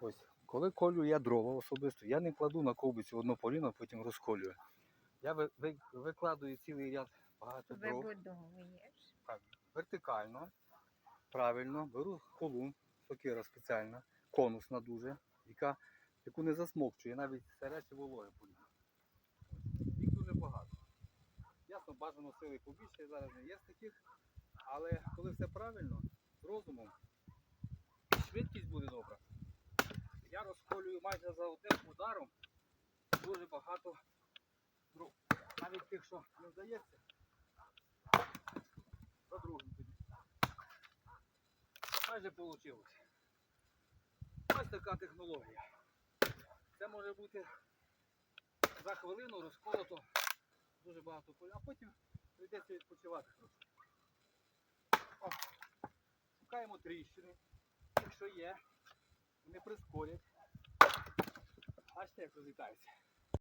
Ось, коли колю я дрова особисто, я не кладу на ковбицю одно поліно, потім розколюю. Я ви, ви, викладую цілий ряд багато дров Вибудовуєш. так, вертикально, правильно, беру колун, сокира спеціальна, конусна дуже, яка, яку не засмокчує, навіть сире чи вологе поліно. Їх дуже багато. Ясно, бажано сили побільше, зараз не є таких, але коли все правильно, з розумом, швидкість буде добра. Я розколюю майже за одним ударом дуже багато дров. Навіть тих, що не вдається, за другим тоді. Майже вийшло. Ось така технологія. Це може бути за хвилину розколото дуже багато поля, а потім прийдеться відпочивати трошки. Шукаємо тріщини. Якщо є, вони прискорять. Бачите, як розлітаються.